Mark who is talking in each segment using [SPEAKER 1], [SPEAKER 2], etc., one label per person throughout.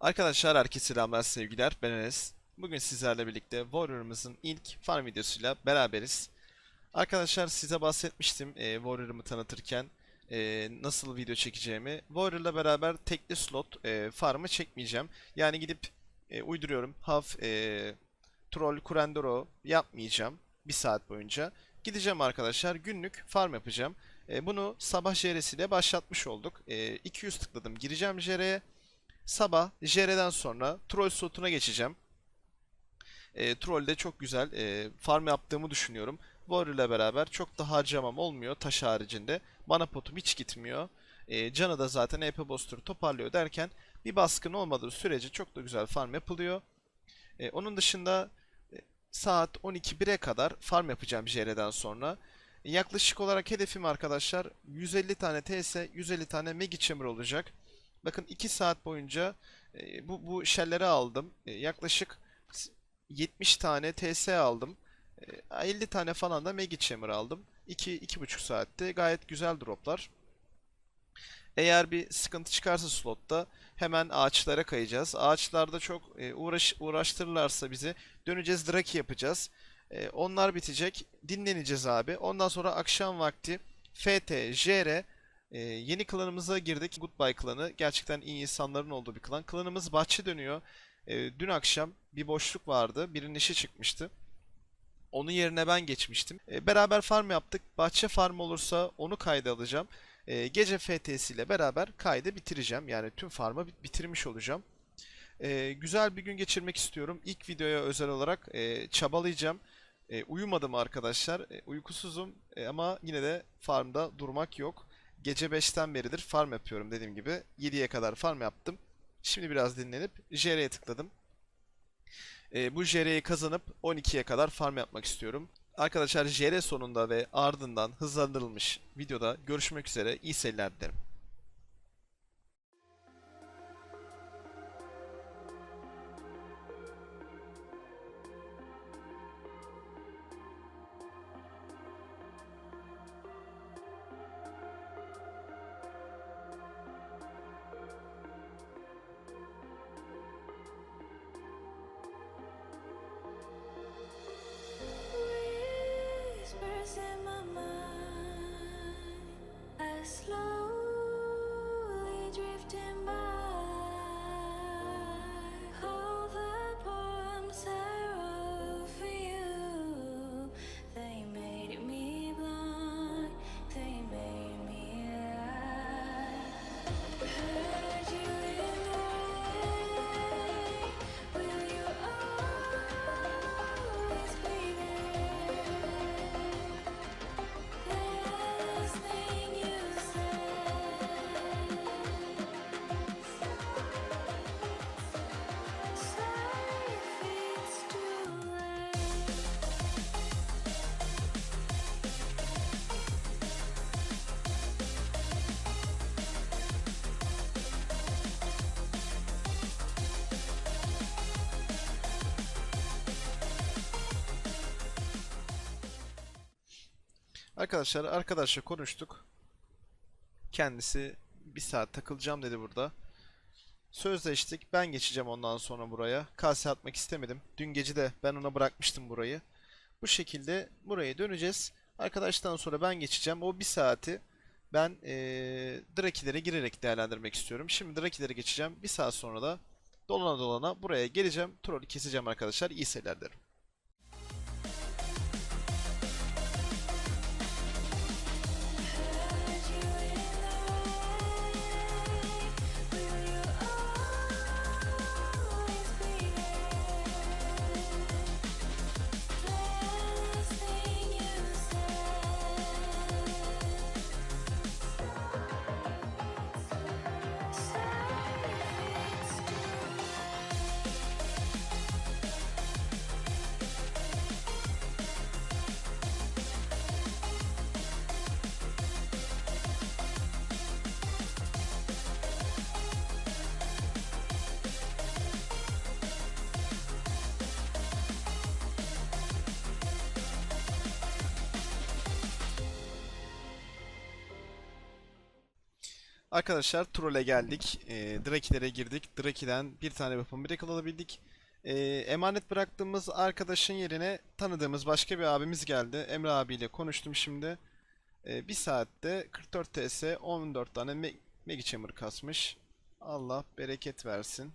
[SPEAKER 1] Arkadaşlar herkese selamlar sevgiler ben Enes. Bugün sizlerle birlikte Warrior'ımızın ilk farm videosuyla beraberiz. Arkadaşlar size bahsetmiştim e, Warrior'ımı tanıtırken e, nasıl video çekeceğimi. Warrior'la beraber tekli slot e, farmı çekmeyeceğim. Yani gidip e, uyduruyorum Haf, e, Troll, Kurendoro yapmayacağım bir saat boyunca. Gideceğim arkadaşlar günlük farm yapacağım. E, bunu sabah JR'siyle başlatmış olduk. E, 200 tıkladım gireceğim JR'ye. Sabah JR'den sonra troll slotuna geçeceğim. E, trollde çok güzel e, farm yaptığımı düşünüyorum. Warrior ile beraber çok da harcamam olmuyor taş haricinde. Mana potum hiç gitmiyor. E, canı da zaten EP Booster toparlıyor derken bir baskın olmadığı sürece çok da güzel farm yapılıyor. E, onun dışında e, saat 12-1'e kadar farm yapacağım JR'den sonra. Yaklaşık olarak hedefim arkadaşlar 150 tane TS, 150 tane Megi Chamber olacak. Bakın 2 saat boyunca e, bu, bu shell'leri aldım. E, yaklaşık s- 70 tane TS aldım. E, 50 tane falan da Magic Chamber aldım. 2 2,5 saatte gayet güzel droplar. Eğer bir sıkıntı çıkarsa slotta hemen ağaçlara kayacağız. Ağaçlarda çok e, uğraş uğraştırırlarsa bizi döneceğiz Draki yapacağız. E, onlar bitecek. Dinleneceğiz abi. Ondan sonra akşam vakti FT, JR ee, yeni klanımıza girdik. Goodbye klanı. Gerçekten iyi insanların olduğu bir klan. Klanımız bahçe dönüyor. Ee, dün akşam bir boşluk vardı. Birinin işi çıkmıştı. Onun yerine ben geçmiştim. Ee, beraber farm yaptık. Bahçe farm olursa onu kayda alacağım. Ee, gece FTS ile beraber kaydı bitireceğim. Yani tüm farmı bit- bitirmiş olacağım. Ee, güzel bir gün geçirmek istiyorum. İlk videoya özel olarak e, çabalayacağım. E, uyumadım arkadaşlar. E, uykusuzum E, ama yine de farmda durmak yok. Gece 5'ten beridir farm yapıyorum dediğim gibi. 7'ye kadar farm yaptım. Şimdi biraz dinlenip JR'ye tıkladım. E, bu JR'yi kazanıp 12'ye kadar farm yapmak istiyorum. Arkadaşlar JR sonunda ve ardından hızlandırılmış videoda görüşmek üzere. İyi seyirler dilerim.
[SPEAKER 2] Slowly drifting by.
[SPEAKER 1] Arkadaşlar arkadaşla konuştuk. Kendisi bir saat takılacağım dedi burada. Sözleştik. Ben geçeceğim ondan sonra buraya. Kase atmak istemedim. Dün gece de ben ona bırakmıştım burayı. Bu şekilde buraya döneceğiz. Arkadaştan sonra ben geçeceğim. O bir saati ben eee Drakilere girerek değerlendirmek istiyorum. Şimdi Drakilere geçeceğim. Bir saat sonra da dolana dolana buraya geleceğim. Trollü keseceğim arkadaşlar. İyi seyirler dilerim. Arkadaşlar trole geldik. E, Draki'lere girdik. Draki'den bir tane weapon miracle alabildik. E, emanet bıraktığımız arkadaşın yerine tanıdığımız başka bir abimiz geldi. Emre abiyle konuştum şimdi. E, bir saatte 44 TS 14 tane Me Megi Chamber kasmış. Allah bereket versin.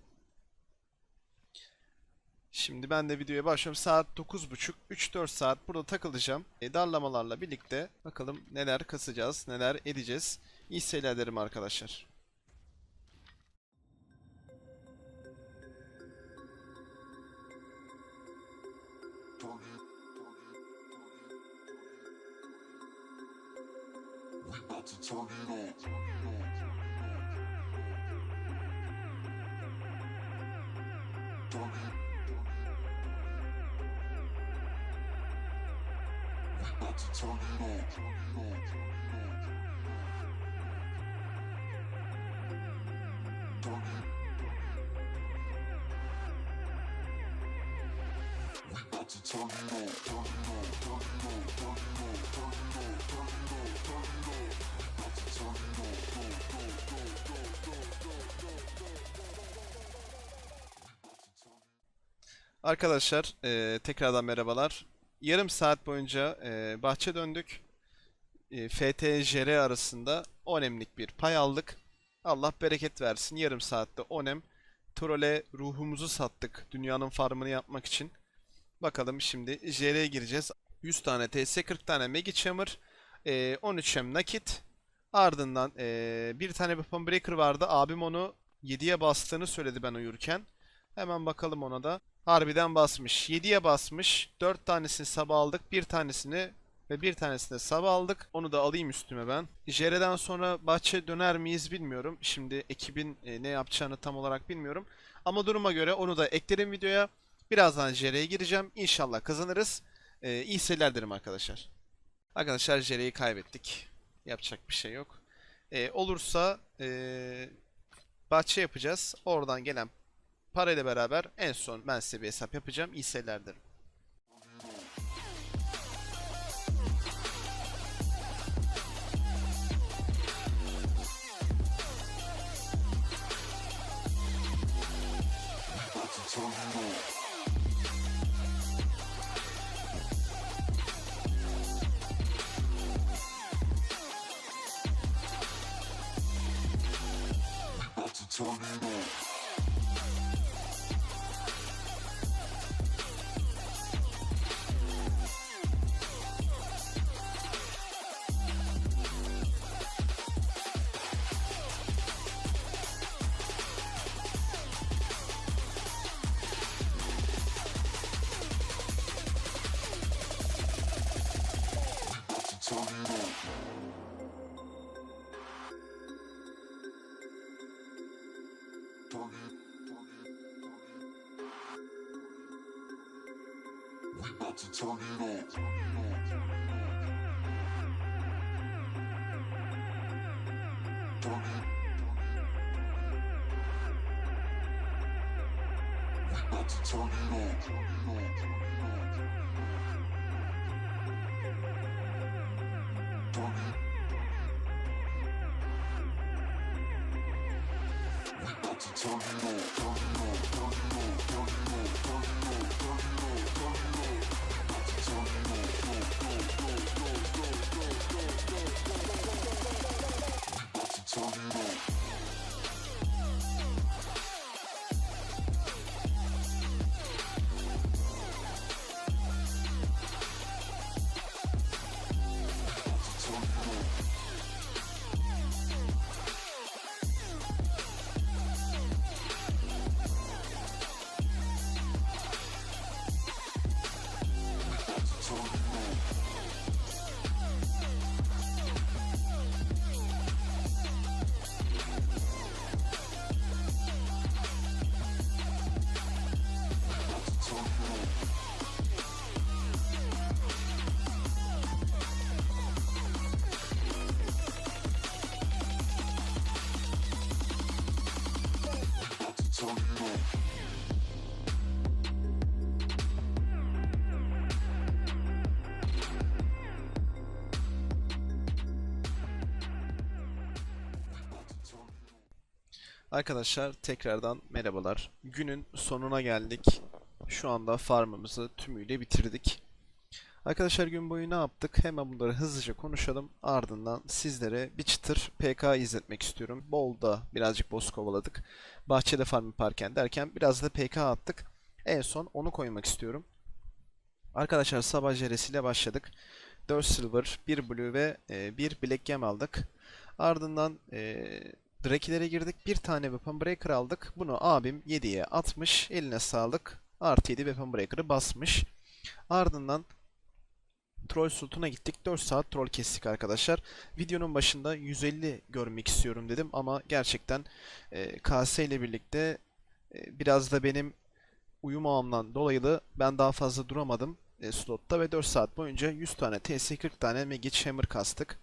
[SPEAKER 1] Şimdi ben de videoya başlıyorum. Saat 9.30. 3-4 saat burada takılacağım. E, darlamalarla birlikte bakalım neler kasacağız, neler edeceğiz. İyi seyirler derim arkadaşlar.
[SPEAKER 3] Turn it on. Turn it. To turn it on.
[SPEAKER 1] Arkadaşlar e, tekrardan merhabalar. Yarım saat boyunca e, bahçe döndük. E, FT arasında onemlik bir pay aldık. Allah bereket versin. Yarım saatte onem. Trole ruhumuzu sattık dünyanın farmını yapmak için. Bakalım şimdi JR'ye gireceğiz. 100 tane TS, 40 tane Megi Chamber, e, 13 hem nakit. Ardından e, bir tane Weapon Breaker vardı. Abim onu 7'ye bastığını söyledi ben uyurken. Hemen bakalım ona da. Harbiden basmış. 7'ye basmış. 4 tanesini sabah aldık. Bir tanesini ve bir tanesini de sabah aldık. Onu da alayım üstüme ben. Jere'den sonra bahçe döner miyiz bilmiyorum. Şimdi ekibin e, ne yapacağını tam olarak bilmiyorum. Ama duruma göre onu da eklerim videoya. Birazdan Jere'ye gireceğim. İnşallah kazanırız. E, iyi seyirler derim arkadaşlar. Arkadaşlar Jere'yi kaybettik. Yapacak bir şey yok. E, olursa e, bahçe yapacağız. Oradan gelen parayla beraber en son ben size bir hesap yapacağım. İyi seyirler derim.
[SPEAKER 3] about We about to turn it on. Turn
[SPEAKER 1] Arkadaşlar tekrardan merhabalar. Günün sonuna geldik. Şu anda farmımızı tümüyle bitirdik. Arkadaşlar gün boyu ne yaptık? Hemen bunları hızlıca konuşalım. Ardından sizlere bir çıtır PK izletmek istiyorum. Bolda birazcık boss kovaladık. Bahçede farm yaparken derken biraz da PK attık. En son onu koymak istiyorum. Arkadaşlar sabah jeresiyle başladık. 4 silver, 1 blue ve 1 black gem aldık. Ardından e, Drake'lere girdik. Bir tane Weapon Breaker aldık. Bunu abim 7'ye atmış. Eline sağlık. Artı 7 Weapon Breaker'ı basmış. Ardından Troll Sultan'a gittik. 4 saat troll kestik arkadaşlar. Videonun başında 150 görmek istiyorum dedim ama gerçekten e, KS ile birlikte e, biraz da benim uyumamamdan dolayı da ben daha fazla duramadım e, slotta ve 4 saat boyunca 100 tane TS 40 tane Magic Hammer kastık.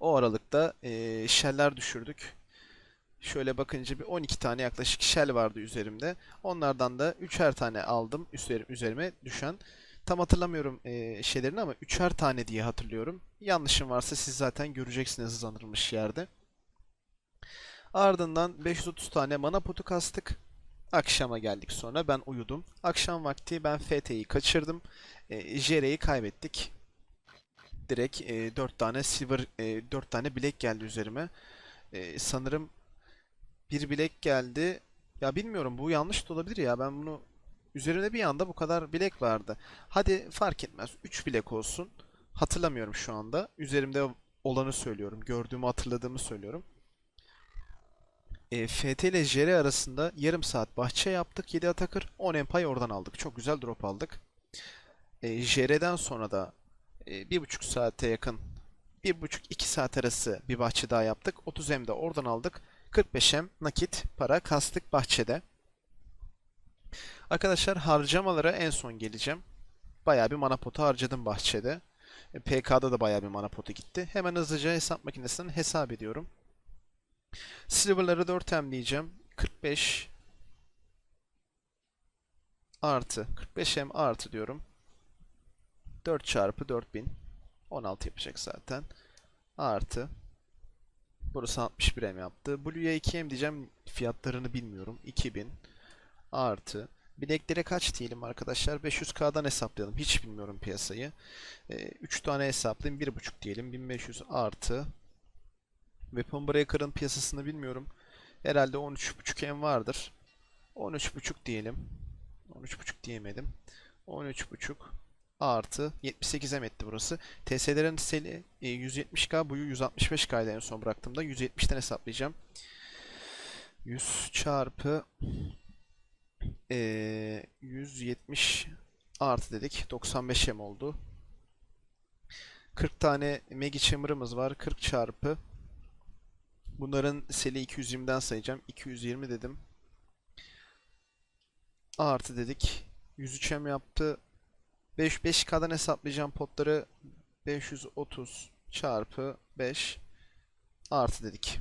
[SPEAKER 1] O aralıkta e, shell'ler düşürdük. Şöyle bakınca bir 12 tane yaklaşık shell vardı üzerimde. Onlardan da 3'er tane aldım üzerim, üzerime düşen. Tam hatırlamıyorum e, şeylerini ama 3'er tane diye hatırlıyorum. Yanlışım varsa siz zaten göreceksiniz hızlandırılmış yerde. Ardından 530 tane mana potu kastık. Akşama geldik sonra ben uyudum. Akşam vakti ben FT'yi kaçırdım. E, Jere'yi kaybettik. Direkt e, 4 tane silver, e, 4 tane bilek geldi üzerime. E, sanırım bir bilek geldi. Ya bilmiyorum bu yanlış da olabilir ya. Ben bunu üzerinde bir anda bu kadar bilek vardı. Hadi fark etmez. 3 bilek olsun. Hatırlamıyorum şu anda. Üzerimde olanı söylüyorum. Gördüğümü hatırladığımı söylüyorum. E, FT ile JR arasında yarım saat bahçe yaptık. 7 atakır. 10 empire oradan aldık. Çok güzel drop aldık. E, JR'den sonra da bir buçuk saate yakın bir buçuk iki saat arası bir bahçe daha yaptık. 30 M de oradan aldık. 45 M nakit para kastık bahçede. Arkadaşlar harcamalara en son geleceğim. Bayağı bir mana potu harcadım bahçede. E, PK'da da bayağı bir mana potu gitti. Hemen hızlıca hesap makinesinden hesap ediyorum. Silver'ları 4 M diyeceğim. 45 artı 45 M artı diyorum. 4 çarpı 4000 16 yapacak zaten. Artı Burası 61 M yaptı. Blue'ya 2 M diyeceğim. Fiyatlarını bilmiyorum. 2000 artı Bileklere kaç diyelim arkadaşlar? 500K'dan hesaplayalım. Hiç bilmiyorum piyasayı. 3 tane hesaplayayım. 1.5 diyelim. 1500 artı Weapon Breaker'ın piyasasını bilmiyorum. Herhalde 13.5 M vardır. 13.5 diyelim. 13.5 diyemedim. 13.5 artı 78 M etti burası. TS'lerin seli e, 170K boyu 165K'ydı en son bıraktığımda. 170'ten hesaplayacağım. 100 çarpı e, 170 artı dedik. 95 M oldu. 40 tane Megi Chamber'ımız var. 40 çarpı Bunların seli 220'den sayacağım. 220 dedim. Artı dedik. 103 M yaptı. 5 5K'dan hesaplayacağım potları 530 çarpı 5 artı dedik.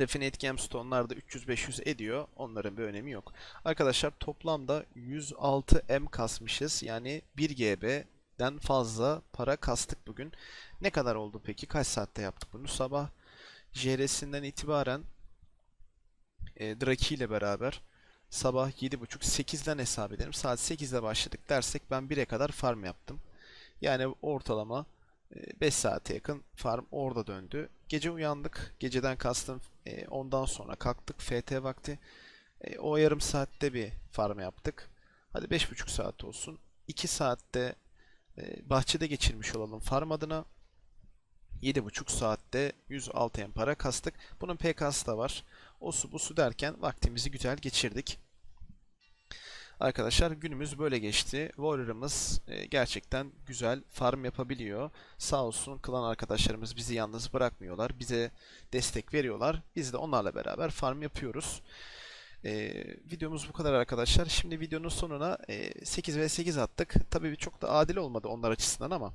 [SPEAKER 1] Refinate Gemstone'lar da 300-500 ediyor. Onların bir önemi yok. Arkadaşlar toplamda 106 M kasmışız. Yani 1 GB'den fazla para kastık bugün. Ne kadar oldu peki? Kaç saatte yaptık bunu? Sabah JR'sinden itibaren e, Draki ile beraber sabah 7.30-8'den hesap edelim. Saat 8'de başladık dersek ben 1'e kadar farm yaptım. Yani ortalama e, 5 saate yakın farm orada döndü. Gece uyandık. Geceden kastım e, ondan sonra kalktık FT vakti. E, o yarım saatte bir farm yaptık. Hadi 5.5 saat olsun. 2 saatte e, bahçede geçirmiş olalım farm adına. 7.5 saatte 106 em para kastık. Bunun PK'sı da var. O su bu su derken vaktimizi güzel geçirdik. Arkadaşlar günümüz böyle geçti. Warrior'ımız e, gerçekten güzel farm yapabiliyor. Sağ olsun klan arkadaşlarımız bizi yalnız bırakmıyorlar. Bize destek veriyorlar. Biz de onlarla beraber farm yapıyoruz. E, videomuz bu kadar arkadaşlar. Şimdi videonun sonuna e, 8 ve 8 attık. Tabii çok da adil olmadı onlar açısından ama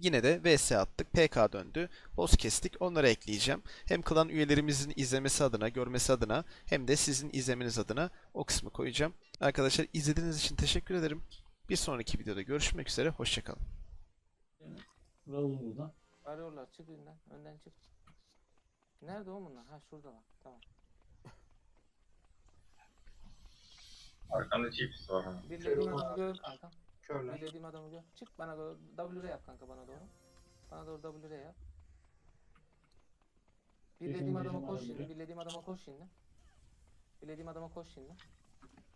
[SPEAKER 1] Yine de VS attık. PK döndü. Boss kestik. Onları ekleyeceğim. Hem klan üyelerimizin izlemesi adına, görmesi adına hem de sizin izlemeniz adına o kısmı koyacağım. Arkadaşlar izlediğiniz için teşekkür ederim. Bir sonraki videoda görüşmek üzere. Hoşçakalın.
[SPEAKER 4] Vuralım buradan.
[SPEAKER 5] Arıyorlar çık önden. Önden çık.
[SPEAKER 4] Nerede o bunlar? Ha şurada var. Tamam.
[SPEAKER 5] Arkanda chips var ama.
[SPEAKER 4] Birlediğim adamı gör kanka.
[SPEAKER 6] Körler.
[SPEAKER 4] Birlediğim adamı gör. Çık bana doğru. W yap kanka bana doğru. Bana doğru W yap. Birlediğim adama koş şimdi. Birlediğim adama koş şimdi. Birlediğim adama koş şimdi.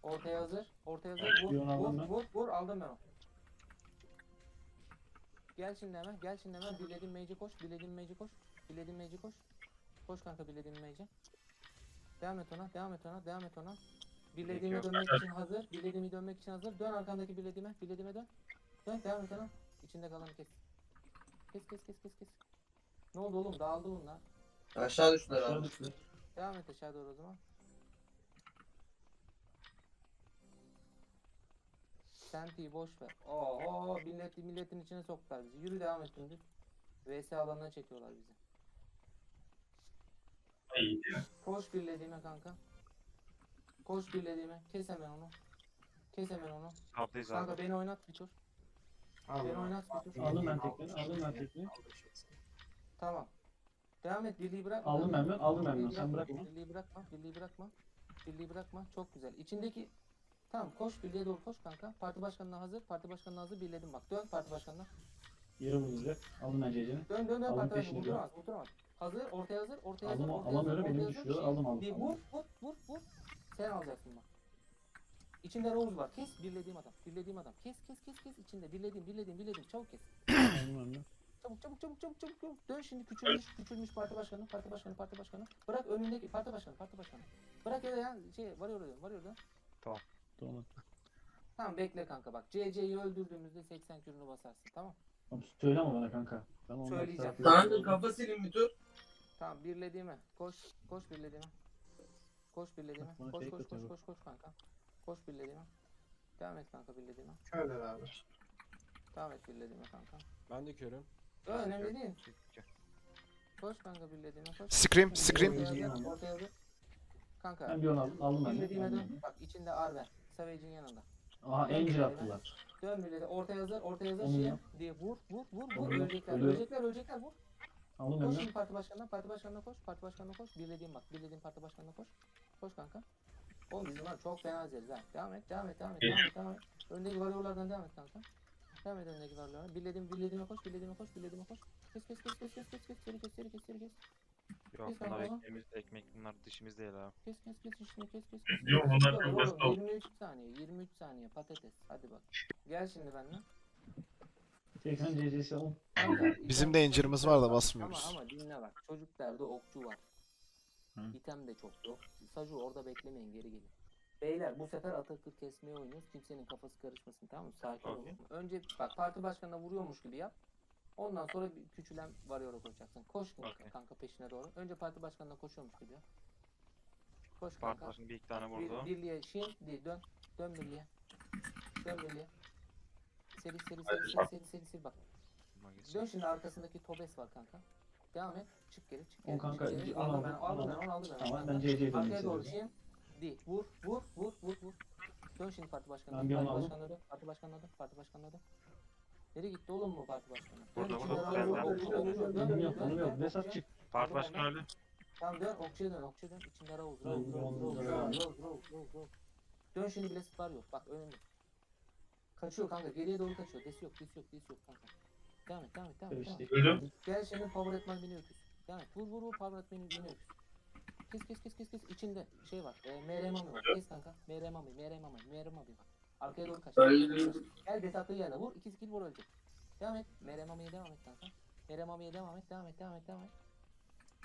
[SPEAKER 4] Ortaya hazır. Ortaya hazır. Vur, vur,
[SPEAKER 6] ben.
[SPEAKER 4] vur, vur. Aldım ben onu. Gel şimdi hemen. Gel şimdi hemen. Birlediğim mage'e koş. Birlediğim mage'e koş. Birlediğim mage'e koş. Koş kanka birlediğim mage'e. Devam et ona. Devam et ona. Devam et ona. Birlediğime
[SPEAKER 5] Peki,
[SPEAKER 4] dönmek için hazır. Birlediğimi dönmek için hazır. Dön arkandaki birlediğime. Birlediğime dön. Dön devam et ona. İçinde kalanı kes. Kes kes kes kes kes. Ne oldu oğlum? Dağıldı bunlar.
[SPEAKER 7] Aşağı düştüler
[SPEAKER 6] Aşağı
[SPEAKER 7] abi.
[SPEAKER 6] düştü.
[SPEAKER 4] Devam et aşağı doğru o zaman. Senti'yi boş ver. Oo, millet, milletin içine soktular bizi. Yürü devam et dümdüz. VS alanına çekiyorlar bizi.
[SPEAKER 5] İyi.
[SPEAKER 4] Koş birlediğime kanka. Koş birlediğime. Kes hemen onu. Kes hemen onu.
[SPEAKER 8] Kaptayız
[SPEAKER 4] Kanka
[SPEAKER 8] abi.
[SPEAKER 4] beni oynat bir tur. Beni oynat bir tur.
[SPEAKER 6] Aldım ben tekniği. Aldım ben tekniği.
[SPEAKER 4] Tamam. Devam et birliği bırakma.
[SPEAKER 6] Aldım ben ben. Aldım ben ben.
[SPEAKER 4] Birliği
[SPEAKER 6] Sen
[SPEAKER 4] bırakma. Birliği bırakma. Birliği bırakma. Birliği bırakma. Çok güzel. İçindeki Tamam koş birliğe doğru koş kanka. Parti başkanına hazır. Parti başkanına hazır. Birledim bak. Dön parti başkanına.
[SPEAKER 6] Yarı vuracak. Aldım ben CC'ni.
[SPEAKER 4] Dön dön dön
[SPEAKER 6] Aldım
[SPEAKER 4] parti başkanına.
[SPEAKER 6] peşini
[SPEAKER 4] Vurduramaz. Vurduramaz. Hazır. Ortaya hazır. Ortaya hazır.
[SPEAKER 6] Aldım,
[SPEAKER 4] ortaya
[SPEAKER 6] alamıyorum,
[SPEAKER 4] hazır,
[SPEAKER 6] elim
[SPEAKER 4] ortaya
[SPEAKER 6] düşüyor.
[SPEAKER 4] hazır.
[SPEAKER 6] Aldım, aldım,
[SPEAKER 4] Bir
[SPEAKER 6] aldım.
[SPEAKER 4] vur vur vur Sen alacaksın bak. İçinde Rose var. Kes birlediğim adam. Birlediğim adam. Kes kes kes kes içinde. Birlediğim birlediğim birlediğim. Çabuk kes. Çabuk çabuk çabuk çabuk çabuk çabuk. Dön şimdi küçülmüş küçülmüş parti başkanı parti başkanı parti başkanı. Bırak önündeki parti başkanı parti başkanı. Bırak ya ya şey var orada var orada.
[SPEAKER 6] Tamam.
[SPEAKER 4] Tamam bekle kanka bak. CC'yi öldürdüğümüzde 80 kürünü basarsın tamam.
[SPEAKER 6] Tamam söyle ama bana kanka. Ben ondan
[SPEAKER 4] Söyleyeceğim.
[SPEAKER 7] Kanka kafa silin bir tur.
[SPEAKER 4] Tamam birlediğime. Koş koş birlediğime. Koş birlediğime.
[SPEAKER 6] Bana
[SPEAKER 4] Koş
[SPEAKER 6] fake
[SPEAKER 4] koş koş
[SPEAKER 6] atıyor.
[SPEAKER 4] koş koş kanka. Koş birlediğime. Devam et kanka birlediğime.
[SPEAKER 6] Körler abi.
[SPEAKER 4] Devam et birlediğime kanka.
[SPEAKER 9] Ben de körüm.
[SPEAKER 4] Ö, önemli değil. Koş kanka birlediğime koş.
[SPEAKER 1] Scream, scream.
[SPEAKER 4] Ortaya Ortaya. Kanka.
[SPEAKER 6] Ben bir onu aldım. Aldım ben de.
[SPEAKER 4] Birlediğime dön. Bak içinde Arven. Savage'in yanında.
[SPEAKER 6] Aha Angel attılar.
[SPEAKER 4] Dön birledi. Ortaya hazır. Ortaya hazır.
[SPEAKER 6] Onu
[SPEAKER 4] Şey
[SPEAKER 6] yap.
[SPEAKER 4] diye vur vur vur vur. Ölecekler. Ölecekler. Ölecekler. Vur.
[SPEAKER 6] Aldım
[SPEAKER 4] Koş şimdi parti başkanına. Parti başkanına koş. Parti başkanına koş. Birlediğim bak. Birlediğim parti başkanına koş. Koş kanka. Oğlum bizim var çok fena azeriz ha. Devam et. Devam et. Devam et. Devam et. Devam et. Öndeki varyorlardan devam et kanka. Devam et öndeki varyorlardan. Birlediğim birlediğime koş. Birlediğime koş. Birlediğime koş. Kes kes kes kes kes kes kes. Seri kes seri kes seri kes.
[SPEAKER 8] Yok
[SPEAKER 4] Biz
[SPEAKER 8] bunlar
[SPEAKER 4] kanka.
[SPEAKER 8] ekmeğimiz, ekmek bunlar dişimiz değil ha.
[SPEAKER 4] Kes kes kes işini kes kes kes.
[SPEAKER 5] Yok, bunlar
[SPEAKER 4] Oğlum,
[SPEAKER 5] çok basit oldu.
[SPEAKER 4] 23 saniye 23 saniye patates. Hadi bak. Gel şimdi benimle.
[SPEAKER 6] 80 CC'si alın.
[SPEAKER 1] Bizim de incirimiz var da basmıyoruz.
[SPEAKER 4] Ama ama dinle bak. Çocuk derdi okçu var.
[SPEAKER 6] Hı.
[SPEAKER 4] İtem de çok yok. Saju orada beklemeyin geri gelin. Beyler bu sefer Atakır kesmeye oynuyoruz. Kimsenin kafası karışmasın tamam mı? Sakin olun. Önce bak parti başkanına vuruyormuş gibi yap. Ondan sonra bir küçülen varıyor koşacaksın. Koş kanka,
[SPEAKER 8] Okey.
[SPEAKER 4] kanka peşine doğru. Önce parti başkanına koşuyormuş gibi yap. Koş kanka.
[SPEAKER 8] başında bir iki tane
[SPEAKER 4] Bir,
[SPEAKER 8] vurdu.
[SPEAKER 4] birliğe şimdi dön. Dön birliğe. Dön birliğe. Seri seri seri
[SPEAKER 5] bak.
[SPEAKER 4] seri seri seri bak. Dön şimdi arkasındaki Tobes var kanka. Devam et. Çık geri çık
[SPEAKER 6] O
[SPEAKER 4] geri.
[SPEAKER 6] kanka,
[SPEAKER 4] çık geri.
[SPEAKER 6] onu
[SPEAKER 4] Aldım ben
[SPEAKER 6] aldım,
[SPEAKER 4] aldım
[SPEAKER 6] onu
[SPEAKER 4] ben onu aldım ben.
[SPEAKER 6] Tamam ben CC'ye dönmek
[SPEAKER 4] Arkaya doğru şimdi. Di. Vur vur vur vur vur. Dön şimdi parti başkanına.
[SPEAKER 6] Ben bir onu
[SPEAKER 4] Parti
[SPEAKER 6] aldım.
[SPEAKER 4] dön. Parti başkanına dön. Parti başkanına dön. Nereye gitti oğlum bu parti başkanı? Dön
[SPEAKER 8] Burada,
[SPEAKER 4] içinden
[SPEAKER 8] burada,
[SPEAKER 4] al,
[SPEAKER 8] benden.
[SPEAKER 4] vur, okçuya dön.
[SPEAKER 6] Vesat
[SPEAKER 4] okçuya.
[SPEAKER 6] çık.
[SPEAKER 8] Part
[SPEAKER 4] Aldım
[SPEAKER 8] başkanı öldü.
[SPEAKER 4] Tamam dön okçuya dön okçuya dön. İçinde Rauz Rauz. Dön şimdi Blessed var yok. Bak önünde. Kaçıyor kanka. Geriye doğru kaçıyor. Desi yok. Desi yok. Desi yok kanka. Devam et. Devam et. Devam et. Devam et.
[SPEAKER 5] Öldüm.
[SPEAKER 4] Gel şimdi power etmen beni öküz. Devam et. Vur vur vur power etmen beni öküz. Kes kes kes kes kes. İçinde şey var. E, MR Mami var. Kes kanka. MR Mami. MR Mami. MR Mami bak. Arkaya doğru kaç. Gel betatlı yerine vur. İki skill vur ölecek. Devam et. MR Mami'ye devam et kanka. MR Mami'ye devam et. Devam et. Devam et. Devam et.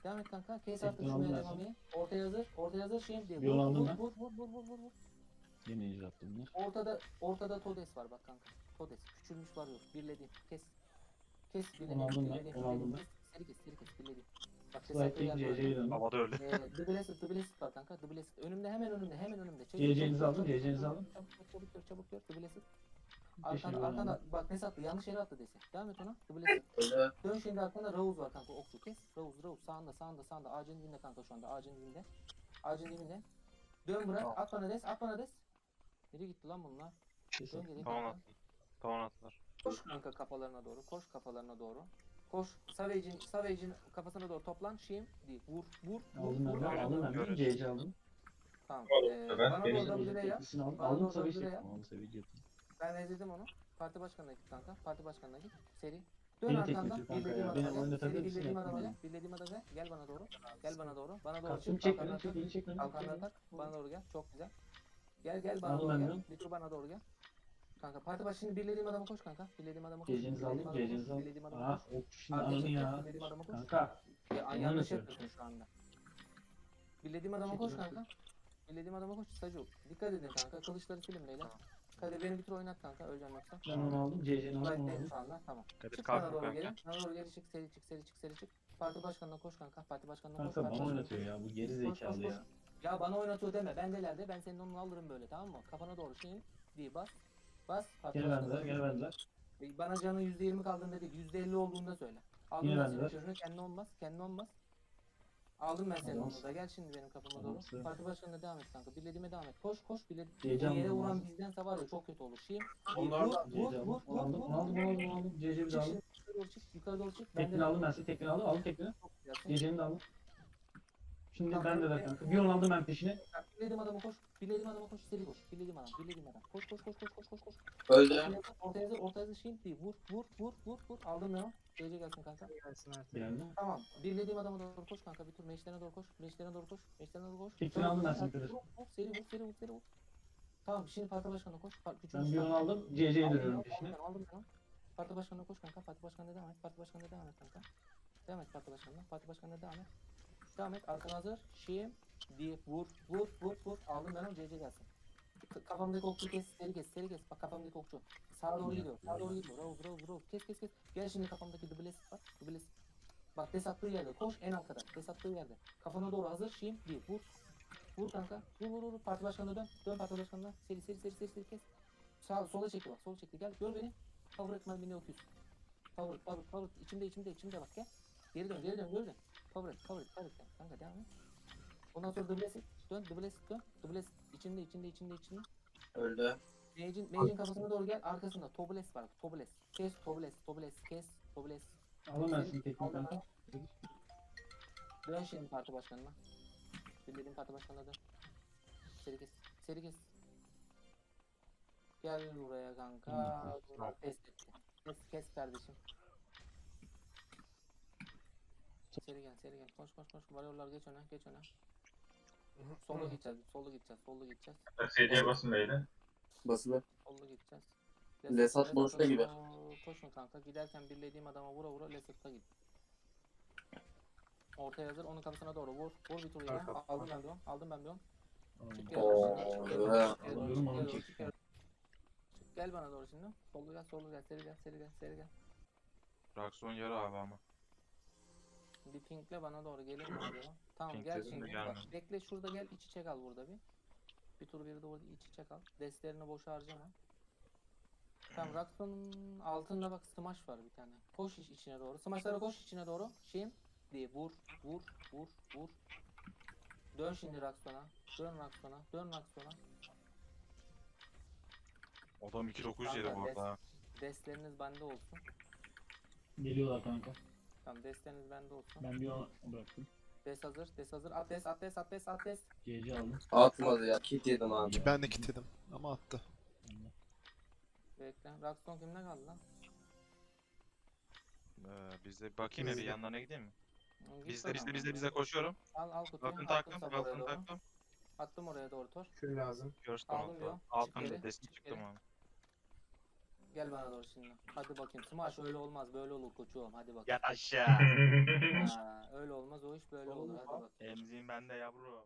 [SPEAKER 4] Devam et kanka. Kes artık şu
[SPEAKER 6] aldım
[SPEAKER 4] MR
[SPEAKER 6] ben sana.
[SPEAKER 4] Mami'yi. Ortaya hazır. Ortaya hazır. Şey diye. Vur vur, vur vur vur vur vur
[SPEAKER 6] Angel attı bunlar.
[SPEAKER 4] Ortada ortada Todes var bak kanka. Todes küçülmüş var yok. Birlediğim. Kes. Kes birlediğim.
[SPEAKER 6] Onu aldım ben,
[SPEAKER 4] birlediğim,
[SPEAKER 6] onu aldım
[SPEAKER 4] birlediğim. Seri kes, seri kes, birlediğim. Bak
[SPEAKER 6] Slide değil döndüm.
[SPEAKER 8] Öldü.
[SPEAKER 4] Eee The Blessed, The Blessed var kanka. Blessed. Önümde hemen önümde, hemen önümde. Çabuk,
[SPEAKER 6] CC'nizi
[SPEAKER 4] çabuk,
[SPEAKER 6] aldım,
[SPEAKER 4] çabuk,
[SPEAKER 6] CC'nizi
[SPEAKER 4] çabuk,
[SPEAKER 6] aldım.
[SPEAKER 4] Çabuk gör, çabuk gör, çabuk gör.
[SPEAKER 6] Bir
[SPEAKER 4] arkanda.
[SPEAKER 6] aldım.
[SPEAKER 4] Bak ne sattı? Yanlış yere attı desin. Devam et ona.
[SPEAKER 7] Öldü.
[SPEAKER 4] Dön şimdi arkanda Rauz var kanka. Okçu kes. Rauz, Rauz. Sağında, sağında, sağında. Ağacın dibinde kanka şu anda. Ağacın dibinde. Ağacın dibinde. Dön bırak. At bana des, at bana des. Nereye gitti lan bunlar?
[SPEAKER 8] Attım. Tamam attılar.
[SPEAKER 4] Koş kanka kafalarına doğru. Koş kafalarına doğru. Koş. Savage'in Savage'in kafasına doğru toplan. Şeyim değil. Vur vur vur.
[SPEAKER 6] Aldım ben
[SPEAKER 4] vur.
[SPEAKER 6] de. Aldım ben. CC aldım.
[SPEAKER 4] Tamam. Ee,
[SPEAKER 5] ben
[SPEAKER 4] bana
[SPEAKER 5] benim-
[SPEAKER 4] doğru
[SPEAKER 6] Savage
[SPEAKER 4] W yap.
[SPEAKER 6] Aldım Savage yaptım.
[SPEAKER 4] Ben ezdirdim onu. Parti başkanına git kanka. Parti başkanına git. Seri. Dön
[SPEAKER 6] Beni
[SPEAKER 4] arkandan. Birlediğim
[SPEAKER 6] oynatabilir
[SPEAKER 4] Seri
[SPEAKER 6] misin?
[SPEAKER 4] birlediğim gel. Birlediğim adama gel. Gel bana doğru. Gel bana doğru. Bana doğru. Kalkandan tak. Bana doğru gel. Çok güzel. Gel gel bana
[SPEAKER 6] Aldım
[SPEAKER 4] doğru
[SPEAKER 6] ben
[SPEAKER 4] gel.
[SPEAKER 6] de.
[SPEAKER 4] Bana doğru gel. Kanka parti başı şimdi birlediğim adama koş kanka. Birlediğim adama koş. Birlediğim
[SPEAKER 6] aldım.
[SPEAKER 4] adama koş,
[SPEAKER 6] CC'nizi aldım.
[SPEAKER 4] Birlediğim adama
[SPEAKER 6] Ah
[SPEAKER 4] koş.
[SPEAKER 6] okçu şimdi
[SPEAKER 4] çek,
[SPEAKER 6] ya.
[SPEAKER 4] Birlediğim adama koş.
[SPEAKER 6] Kanka.
[SPEAKER 4] Ya,
[SPEAKER 6] Onu
[SPEAKER 4] yanlış
[SPEAKER 6] nasıl
[SPEAKER 4] yapıyorsun şu anda. Birlediğim adama koş kanka. Birlediğim adama koş. Saju. Dikkat edin kanka. Kılıçları film beyler. Kadir beni bir tur oynat kanka. Öleceğim yoksa.
[SPEAKER 6] Ben onu aldım. CC'ni aldım. Onu aldım.
[SPEAKER 4] şu anda. Tamam.
[SPEAKER 8] Kadir
[SPEAKER 4] Çık bana
[SPEAKER 8] kalk
[SPEAKER 4] doğru
[SPEAKER 8] kanka.
[SPEAKER 4] geri. Bana doğru geri çık. Seri çık. Seri çık. Seri çık. Parti başkanına koş kanka. Parti başkanına koş.
[SPEAKER 6] Kanka
[SPEAKER 4] parti
[SPEAKER 6] bana
[SPEAKER 4] başkanına
[SPEAKER 6] oynatıyor ya. Bu geri
[SPEAKER 4] Koş, koş,
[SPEAKER 6] zekalı
[SPEAKER 4] koş.
[SPEAKER 6] ya.
[SPEAKER 4] Ya bana oynatıyor deme. Bendelerde. Ben senin onu alırım böyle tamam mı? Kafana doğru şeyin. Diye bas. Bas.
[SPEAKER 6] Gene bendeler. Gene bendeler.
[SPEAKER 4] Bana canı %20 kaldığında değil, %50 olduğunda söyle. Aldım
[SPEAKER 6] Yine
[SPEAKER 4] ben
[SPEAKER 6] bende var.
[SPEAKER 4] çocuğunu, kendine olmaz, kendine olmaz. Aldım ben senin onu
[SPEAKER 6] Adamsın.
[SPEAKER 4] da. Gel şimdi benim kapıma doğru.
[SPEAKER 6] Adamsın.
[SPEAKER 4] Parti başkanına devam et kanka. Birlediğime devam et. Koş koş. Birledi. Bu
[SPEAKER 6] Heyecan
[SPEAKER 4] yere
[SPEAKER 6] var,
[SPEAKER 4] vuran bizdense var ya çok kötü olur. Şiim.
[SPEAKER 7] Onlar da-
[SPEAKER 4] vur,
[SPEAKER 6] aldım.
[SPEAKER 4] vur,
[SPEAKER 6] Aldım.
[SPEAKER 4] vur,
[SPEAKER 6] Aldım. Aldım. Aldım. CC'ni de
[SPEAKER 4] Çık
[SPEAKER 6] aldım.
[SPEAKER 4] yukarı doğru çık, yukarı doğru çık.
[SPEAKER 6] Tekini aldım ben size. Tekini aldım. Aldım.
[SPEAKER 4] Gelsin.
[SPEAKER 6] CC'ni de aldım. Şimdi
[SPEAKER 4] Tamam,
[SPEAKER 6] ben de
[SPEAKER 4] ben-
[SPEAKER 6] kanka. Bir onu aldım ben peşine.
[SPEAKER 4] Birlediğim adama koş. Birlediğim adama koş. Seri koş. Birlediğim adam. Birlediğim adam. Koş koş koş koş koş koş koş.
[SPEAKER 7] Öldü.
[SPEAKER 4] Ortaya yazı, ortaya yazı şiim değil. Vur, vur, vur, vur, vur. Aldım ben o. GC gelsin kanka.
[SPEAKER 6] Geldi.
[SPEAKER 4] Tamam. Birlediğim adama doğru koş kanka. Bir tur meşlerine doğru koş. Meşlerine doğru koş. Meşlerine doğru koş.
[SPEAKER 6] Tekini
[SPEAKER 4] Dön,
[SPEAKER 6] aldım ben seni.
[SPEAKER 4] Vur, Seri vur, seri vur, seri vur. Tamam şimdi parti başkanına koş. Par-
[SPEAKER 6] Ben
[SPEAKER 4] Küçülmüş
[SPEAKER 6] bir
[SPEAKER 4] kanka.
[SPEAKER 6] aldım. CC'ye dönüyorum
[SPEAKER 4] ben,
[SPEAKER 6] peşine.
[SPEAKER 4] Aldım ben, aldım ben. Parti başkanına koş kanka. Parti başkanına devam et. Parti başkanına devam et kanka. Devam et parti başkanına. Parti başkanına devam et. Devam et. Arkana hazır. Şiim. Diye vur, vur, vur, vur. Aldım ben onu. CC gelsin. K- Kafamdaki okçu kes, seri kes, seri kes. Bak kafamdaki okçu. Sağa doğru gidiyor, sağa doğru gidiyor. Bravo, bravo, bravo. Kes, kes, kes. Gel şimdi kafamdaki dubles var. Dubles. Bak des attığı yerde. Koş en arkada. Des attığı yerde. Kafana doğru hazır. Şiim. Bir. Vur. Vur kanka. Vur, vur, vur. Parti başkanına dön. Dön parti başkanına. Seri, seri, seri, seri, seri kes. Sağ, sola çekti bak. Sola çekti. Gel gör beni. Power etmez beni okuyuz. Power, power, power. İçimde, içimde, içimde bak gel. Geri dön, geri dön, geri dön. Power et, power et, power et. Kanka devam et. Ondan sonra dubles et. Dön, dubles et, dön. Dubles içinde, içinde, içinde, içinde.
[SPEAKER 7] Öldü.
[SPEAKER 4] Mage'in Mage'in kafasına doğru gel. Arkasında Tobles var. Tobles. Kes Tobles. Tobles. Kes Tobles.
[SPEAKER 6] Tekini
[SPEAKER 4] Aldım
[SPEAKER 6] kanka.
[SPEAKER 4] Dön şimdi parti başkanına. Bildiğin parti başkanına dön. Seri kes. Seri kes. Gel buraya kanka. Bunlar test etti. Kes, kes kardeşim. Seri gel, seri gel. Koş koş koş. Varyorlar geç öne, geç öne. Solu gideceğiz, solu gideceğiz, solu gideceğiz.
[SPEAKER 5] CC'ye basın beyler.
[SPEAKER 7] Basılı.
[SPEAKER 4] Sollu gideceğiz.
[SPEAKER 7] Lesat boşta gibi.
[SPEAKER 4] doğru Koşun kanka. Giderken birlediğim adama vura vura Lesat'a git. Ortaya hazır. Onun kafasına doğru vur. Vur bir tur yine. Aldım ben bir on. Aldım ben bir on. Çık doğru, çık Gel bana doğru şimdi. Sollu gel, sollu gel, seri gel, seri gel, seri gel.
[SPEAKER 8] Rakson yarı abi ama.
[SPEAKER 4] Bir pinkle bana doğru gelin mi diyor. Tamam gel
[SPEAKER 8] de
[SPEAKER 4] şimdi.
[SPEAKER 8] gelmedi.
[SPEAKER 4] Bak, bekle şurada gel iç içe kal burada bir. Bir tur bir de burada iç içe kal. Destlerini boşa harcama. Tamam Raxon'un altında bak smash var bir tane. Koş iç içine doğru. Smash'lara koş içine doğru. Şeyim diye vur vur vur vur. Dön şimdi Raxon'a. Dön Raxon'a. Dön Raxon'a.
[SPEAKER 8] Adam 2.9 yedi bu arada. ha.
[SPEAKER 4] Destleriniz bende olsun.
[SPEAKER 6] Geliyorlar kanka.
[SPEAKER 4] Tamam destleriniz bende olsun.
[SPEAKER 6] Ben bir onu bıraktım.
[SPEAKER 4] Des hazır. Des hazır. At des at des at des at des.
[SPEAKER 6] CC aldım.
[SPEAKER 7] Atmadı ya. Kit yedim abi.
[SPEAKER 1] Ben de kitledim ama attı.
[SPEAKER 4] Bekle. Raxon kimde kaldı lan?
[SPEAKER 8] Ee, bizde bakayım ya bir yanlarına gideyim mi?
[SPEAKER 4] Git
[SPEAKER 8] Bizde
[SPEAKER 4] bakalım.
[SPEAKER 8] bizde bizde bizde koşuyorum.
[SPEAKER 4] Al al kutuyu.
[SPEAKER 8] Bakın
[SPEAKER 4] attım
[SPEAKER 8] taktım,
[SPEAKER 4] oraya
[SPEAKER 8] bakın
[SPEAKER 4] doğru.
[SPEAKER 8] taktım.
[SPEAKER 4] Attım oraya doğru tor.
[SPEAKER 7] Kül lazım.
[SPEAKER 8] Görüş
[SPEAKER 4] Aldım ya.
[SPEAKER 8] tamam.
[SPEAKER 4] Çık
[SPEAKER 8] Alttan
[SPEAKER 4] geri,
[SPEAKER 8] da destek
[SPEAKER 4] çık
[SPEAKER 8] çıktım
[SPEAKER 4] geri.
[SPEAKER 8] abi.
[SPEAKER 4] Gel bana doğru şimdi. Hadi bakayım. Smash öyle olmaz. Böyle olur koçum. Hadi bakayım.
[SPEAKER 8] Yat aşağı.
[SPEAKER 4] Ha, öyle olmaz. O iş böyle olur. Hadi bak.
[SPEAKER 8] Emziğim bende yavrum.